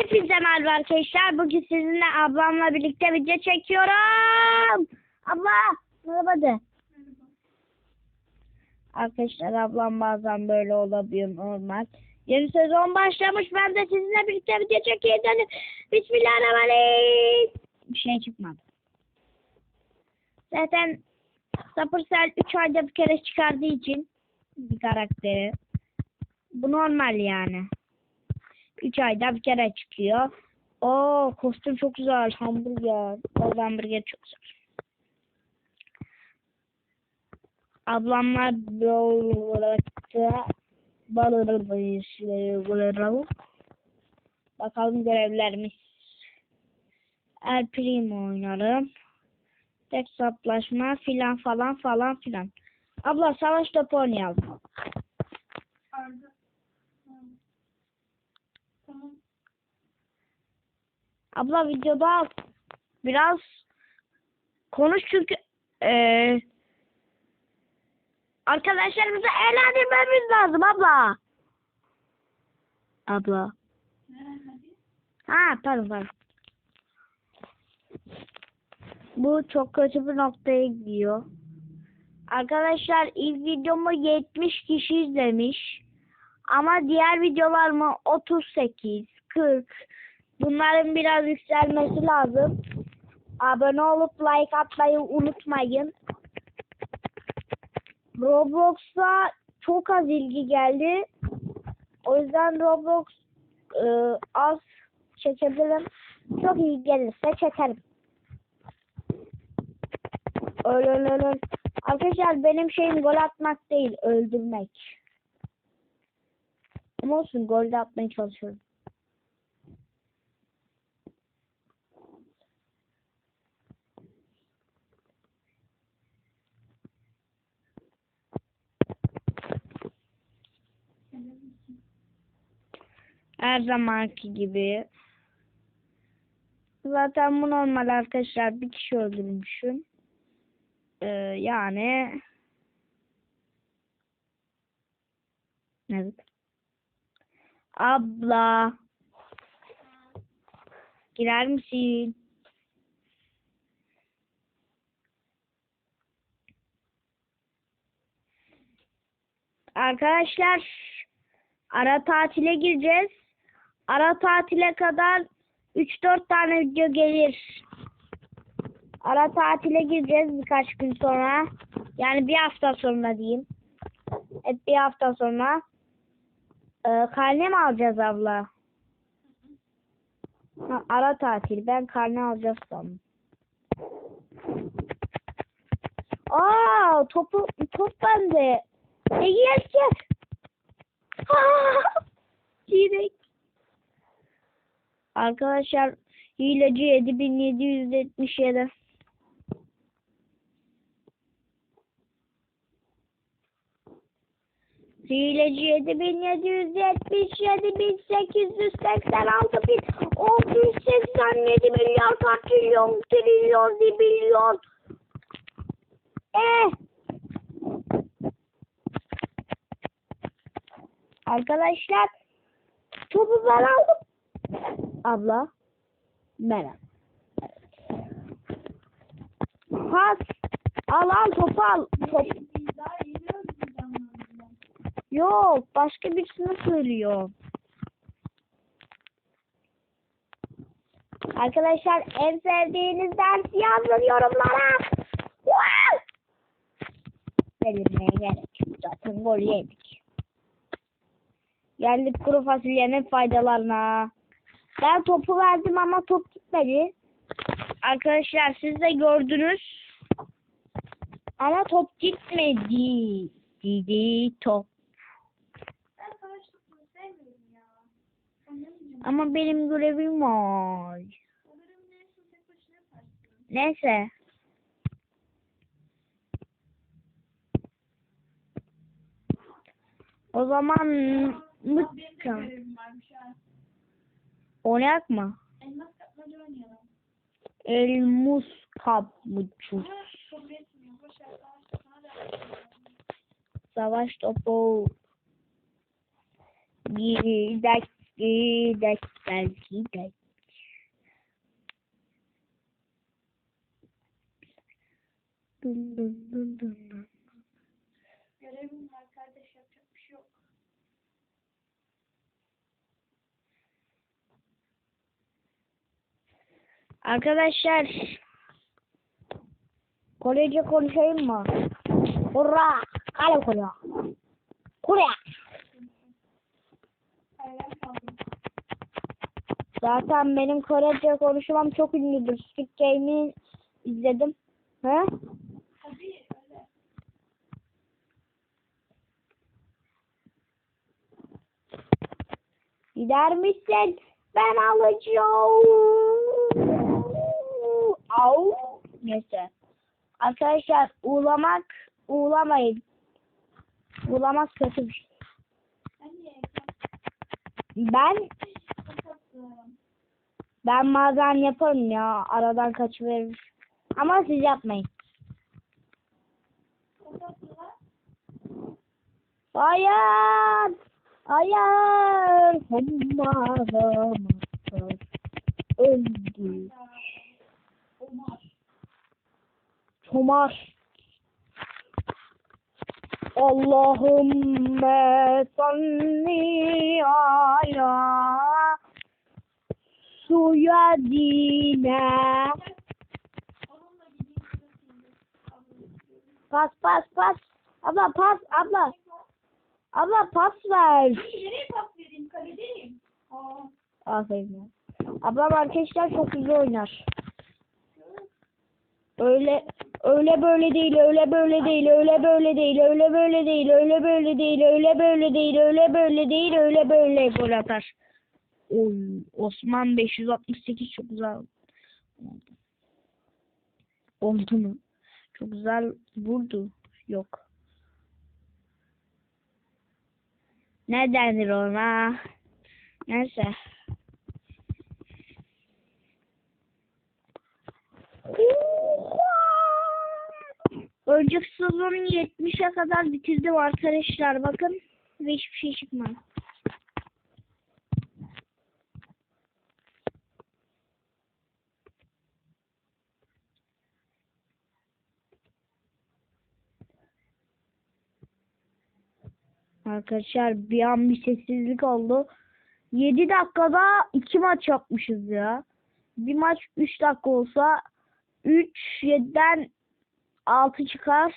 Hepinize merhaba arkadaşlar. Bugün sizinle ablamla birlikte video çekiyorum. Abla merhaba de. Arkadaşlar ablam bazen böyle olabiliyor normal. Yeni sezon başlamış. Ben de sizinle birlikte video çekeceğim. Bismillahirrahmanirrahim. Bir şey çıkmadı. Zaten Supercell 3 ayda bir kere çıkardığı için bir karakteri. Bu normal yani. 3 ayda bir kere çıkıyor. Oo kostüm çok güzel. Hamburger. O hamburger çok güzel. Ablamlar böyle Bakalım görevlerimiz. El Primo oynarım. Tek saplaşma filan falan falan filan. Abla savaş topu oynayalım. Arda. Tamam. Tamam. Abla videoda biraz konuş çünkü eee arkadaşlarımızı eğlendirmemiz lazım abla. Abla. Ha pardon pardon. Bu çok kötü bir noktaya gidiyor. Arkadaşlar ilk videomu 70 kişi izlemiş. Ama diğer videolarımı 38, 40. Bunların biraz yükselmesi lazım. Abone olup like atmayı unutmayın. Roblox'a çok az ilgi geldi. O yüzden Roblox e, az çekebilirim. Çok iyi gelirse çekerim. Öyle öyle öyle. Arkadaşlar benim şeyim gol atmak değil, öldürmek. Ama olsun gol de atmaya çalışıyorum. Her zamanki gibi. Zaten bu normal arkadaşlar. Bir kişi öldürmüşüm. Ee, yani Evet. Abla. Girer misin? Arkadaşlar ara tatile gireceğiz. Ara tatile kadar 3-4 tane video gelir. Ara tatile gireceğiz birkaç gün sonra. Yani bir hafta sonra diyeyim. Evet bir hafta sonra. Ee, karne mi alacağız abla? Ha, ara tatil. Ben karne alacağız sandım. Aa topu top bende. Ne gerçek? Direkt. Arkadaşlar hileci 7777. Hileci 7777 1886 bin 687 milyar katrilyon trilyon zibilyon. Eh. Arkadaşlar topu ben aldım. Abla. Merhaba. Pas. Al al topu al. Top. Yok başka birisine söylüyor. Arkadaşlar en sevdiğiniz dersi yazın yorumlara. Delirmeye gerek. Zaten gol yedik. Geldik kuru fasulyenin faydalarına. Ben topu verdim ama top gitmedi. Arkadaşlar siz de gördünüz. Ama top gitmedi. Didi top. Ama benim görevim var. Neyse. O zaman mıkkım. Oynayak mı? Elmas kapmaca oynayalım. Elmus. Savaş topu. Gidek gel gidek. Dın dın dın dın dın. Görevim var kardeş yapacak bir şey yok. Arkadaşlar Korece konuşayım mı? Hurra! Kale Kore! Kore! Zaten benim Korece konuşmam çok ünlüdür. Squid Game'i izledim. He? Gider misin? Ben alacağım. Au. Neyse. Arkadaşlar uğlamak, uğlamayın. Uğlamak kötü bir şey. Ben Ben bazen yaparım ya. Aradan kaçıverir. Ama siz yapmayın. Hayır. Hayır. Hummaramazlar. Öldü. Tomar. Allahümme salli ala gideyim şurasıydı. Pas pas pas. Abla pas abla. Abla pas ver. Nereye pas vereyim? Kaledeyim. Aferin ya. Ablam arkadaşlar çok güzel oynar. Öyle öyle böyle değil, öyle böyle değil, öyle böyle değil, öyle böyle değil, öyle böyle değil, öyle böyle değil, öyle böyle değil, öyle böyle gol atar. Oy, Osman 568 çok güzel oldu. Mu? Çok güzel vurdu. Yok. Ne denir ona? Neyse. Önceki sezonu 70'e kadar bitirdim arkadaşlar bakın ve hiçbir şey çıkmadı. Arkadaşlar bir an bir sessizlik oldu. 7 dakikada 2 maç yapmışız ya. Bir maç 3 dakika olsa 3 7'den 6 çıkar.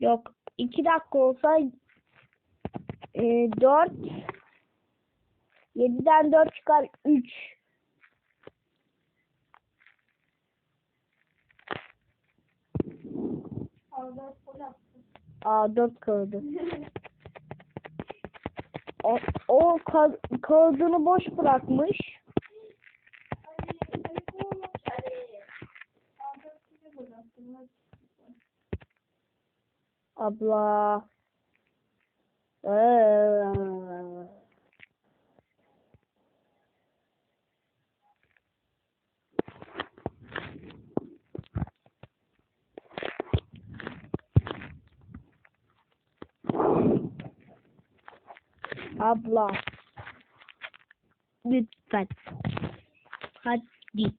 Yok 2 dakika olsa e, 4 7'den 4 çıkar 3. Arada gol attım. Aa 4 kaldı. O, o ka- kağıdını boş bırakmış. Abla. Ee. Abla. Lütfen. Hadi.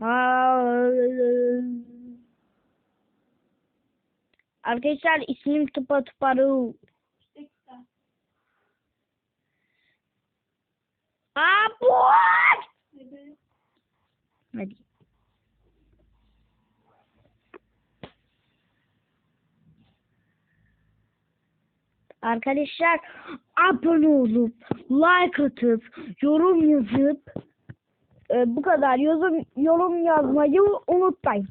Aa. Arkadaşlar ismim Tıpa Tıparu. Seksen. Abu! Evet. Hadi. Arkadaşlar abone olup like atıp yorum yazıp e, bu kadar yorum yorum yazmayı unutmayın.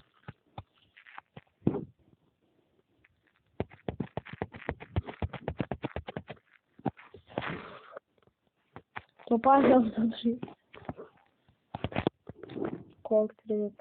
Опа, должен привет.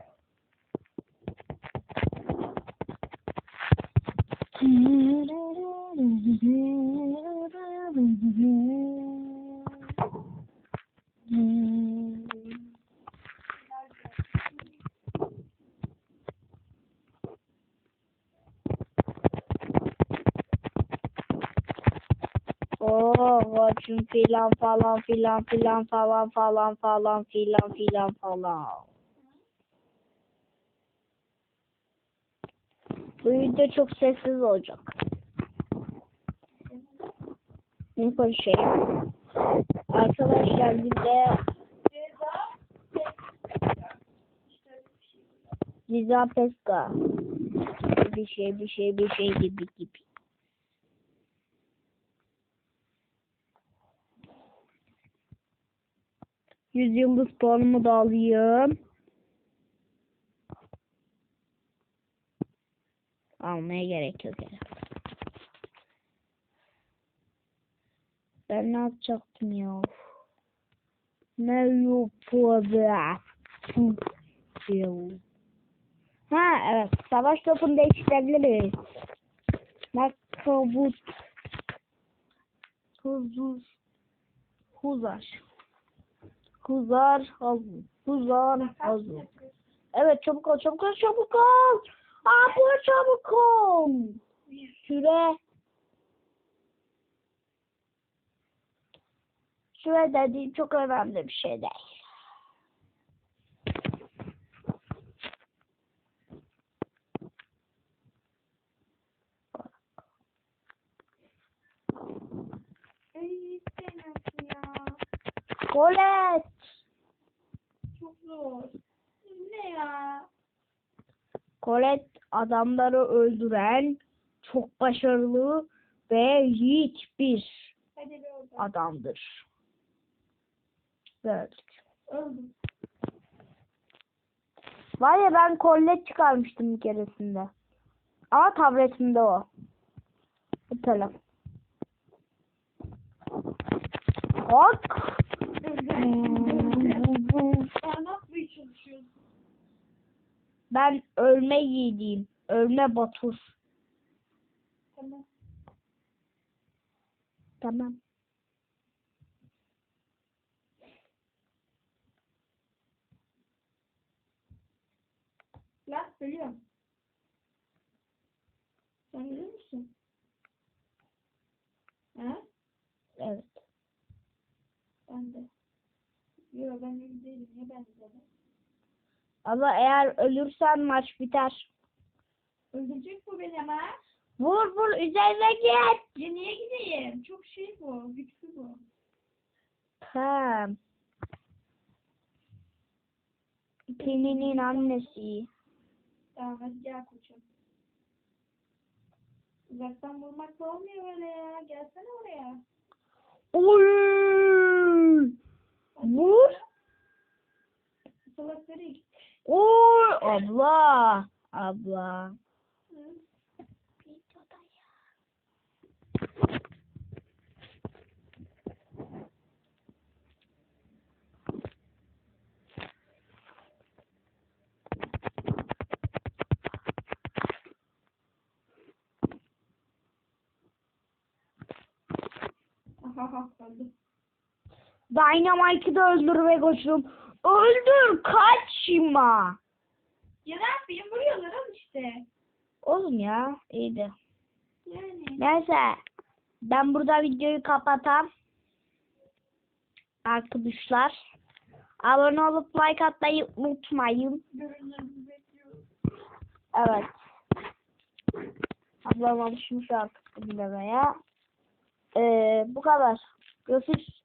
Filan falan filan filan falan falan falan filan filan falan. Bu video çok sessiz olacak. Ne konuşayım? Arkadaşlar bir de. Liza. Bir şey bir şey bir şey gibi gibi. Yüz yıldız puanımı da alayım. Almaya gerek yok. Ben ne yapacaktım ya? Ne yapacağım? Ha evet. Savaş topunu değiştirebiliriz. Makabut. Huzur. Huzar. Huzar hazır. Huzar hazır. Evet çabuk ol çabuk ol çabuk ol. Abi çabuk ol. Süre. Süre dediğim çok önemli bir şey değil. Ay istemezsin ya. Kolet. Çok zor. Ne ya? Colette adamları öldüren çok başarılı ve yiğit bir Hadi be oradan. adamdır. Böyle. Öldüm. Var ya ben Colette çıkarmıştım bir keresinde. Ama tabletimde o. Bu telefon. Sen çalışıyorsun? Ben ölme yiğidiyim. Ölme Batur. Tamam. Tamam. Lan ölüyorum. Sen ölür müsün? Ha? Evet. Ben de. Yok ben ölü değilim. Niye ben de? Ama eğer ölürsen maç biter. Öldürecek bu beni ama. Vur vur üzerine git. Ya niye gideyim? Çok şey bu. Güçlü bu. Ha. Peninin annesi. Tamam hadi gel koçum. Uzaktan vurmakla olmuyor öyle ya. Gelsene oraya. Oy! Vur. Salakları git. Oy! Abla. Abla. Dynamite'ı da öldür ve koçum. Öldür kaçma. Ya ne yapayım? Vuruyorlar al işte. Oğlum ya iyiydi. Yani. Neyse. Ben burada videoyu kapatam. Arkadaşlar. Abone olup like atmayı unutmayın. Evet. Ablam alışmış artık dinlemeye. Ee, bu kadar. Görüşürüz.